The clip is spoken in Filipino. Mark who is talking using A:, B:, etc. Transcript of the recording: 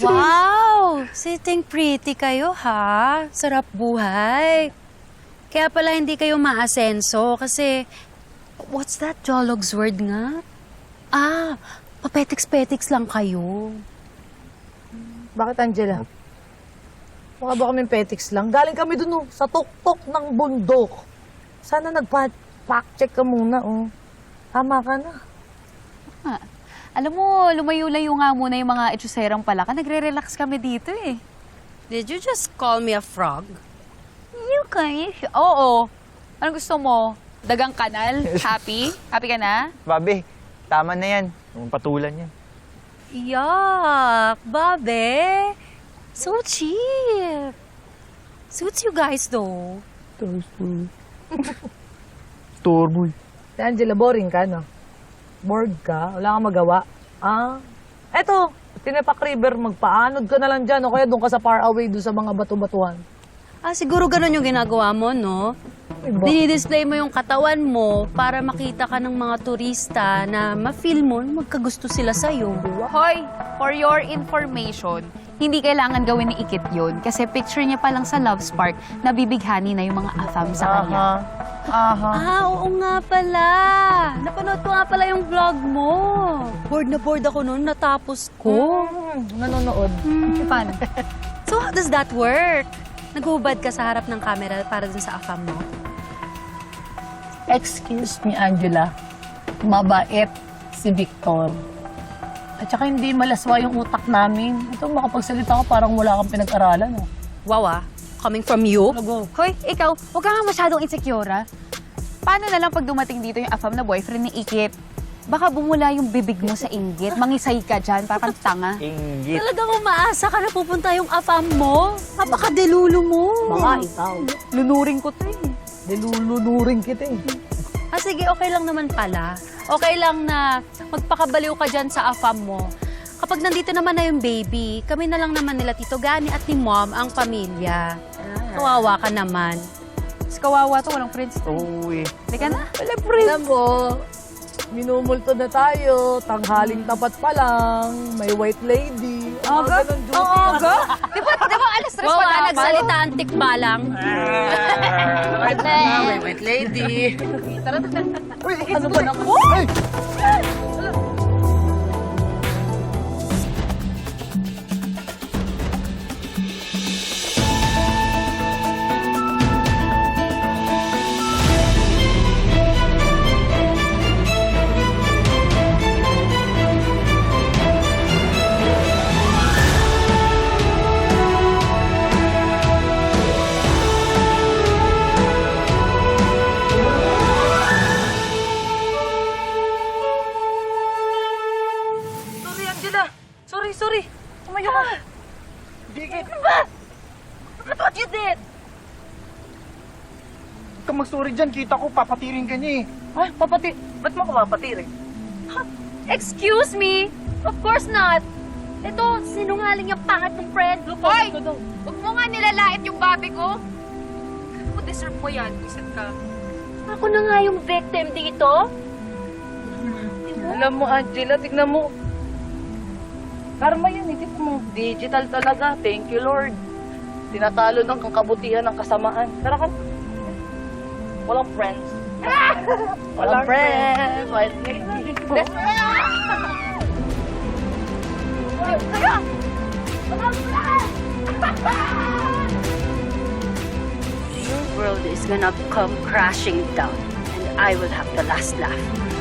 A: Wow! Sitting pretty kayo, ha? Sarap buhay. Kaya pala hindi kayo maasenso kasi... What's that Jolog's word nga? Ah, papetiks-petiks lang kayo.
B: Bakit, Angela? Baka ba kami petics lang? Galing kami dun, oh, sa tuktok ng bundok. Sana nagpa-fact check ka muna, oh. Tama ka na.
C: Ah, Alam mo, lumayo-layo nga muna yung mga etsuserang palaka. Nagre-relax kami dito eh.
A: Did you just call me a frog?
C: You guys? Oo. Anong gusto mo? Dagang kanal? Happy? Happy ka na?
D: Babe, tama na yan. Yung patulan yan.
A: Yuck! Babe! So cheap! Suits you guys, though.
D: Turbo.
B: Si Angela, boring ka, no? Bored ka? Wala kang magawa? Ah? Eto, Tinepak River, magpaanod ka na lang dyan o kaya doon ka sa far away doon sa mga bato-batuhan.
A: Ah, siguro ganun yung ginagawa mo, no?
B: Iba.
A: Dinidisplay mo yung katawan mo para makita ka ng mga turista na ma-feel mo na magkagusto sila sa'yo.
C: Hoy, for your information, hindi kailangan gawin ni Ikit yun kasi picture niya pa lang sa Love Spark na bibighani na yung mga afam sa kanya.
B: Aha.
A: Ah, oo nga pala. Napanood ko nga pala yung vlog mo. Bored na bored ako noon, natapos ko.
B: Hmm, nanonood.
C: Hmm, paano?
A: So how does that work? Naghubad ka sa harap ng camera para dun sa afam mo?
E: Excuse me, Angela. Mabait si Victor. At saka hindi malaswa yung utak namin. Ito, makapagsalita ko parang wala kang pinag-aralan. Oh.
A: Wow ah, coming from you?
E: Go.
C: Hoy, ikaw, huwag ka nga masyadong insecure, ah. Paano na lang pag dumating dito yung afam na boyfriend ni Ikit? Baka bumula yung bibig mo sa inggit. Mangisay ka dyan, parang tanga.
D: Inggit.
A: Talagang umaasa ka na pupunta yung afam mo? Napakadelulo mo.
E: Mga ikaw.
C: Lunuring ko to eh.
B: Nilulunurin kita eh.
A: Ah, sige, okay lang naman pala. Okay lang na magpakabaliw ka dyan sa afam mo. Kapag nandito naman na yung baby, kami na lang naman nila Tito Gani at ni Mom ang pamilya. Kawawa ka naman.
C: Mas kawawa to, walang friends to.
D: Oo eh.
C: Hindi ka na?
B: Alam mo, minumulto na tayo, tanghaling tapat pa lang, may white lady. Ang mga ganun duty.
C: Oo, aga? Di ba, di ba alas tres
A: Wow,
C: pa
A: ah,
C: dapat?
A: nagsalita ang tikbalang.
B: White lady.
E: Ano ba na?
B: Sorry, ka
D: mag-sorry dyan. Kita ko, papatirin ka niya eh.
B: Ay, papati. Ba't mo ko papatiri?
A: Excuse me? Of course not. Ito, sinungaling yung pangat ng friend.
C: Hoy! Huwag mo nga nilalait yung babi ko. Kung deserve mo yan, isat ka.
A: Ako na nga yung victim dito.
B: Alam mo, Angela, tignan mo. Karma yan, hindi mo. Digital talaga. Thank you, Lord. Tinatalo ng kabutihan ng kasamaan. Tara ka. Walang friends. Walang friends. Lady.
A: Your world is gonna come crashing down and I will have the last laugh.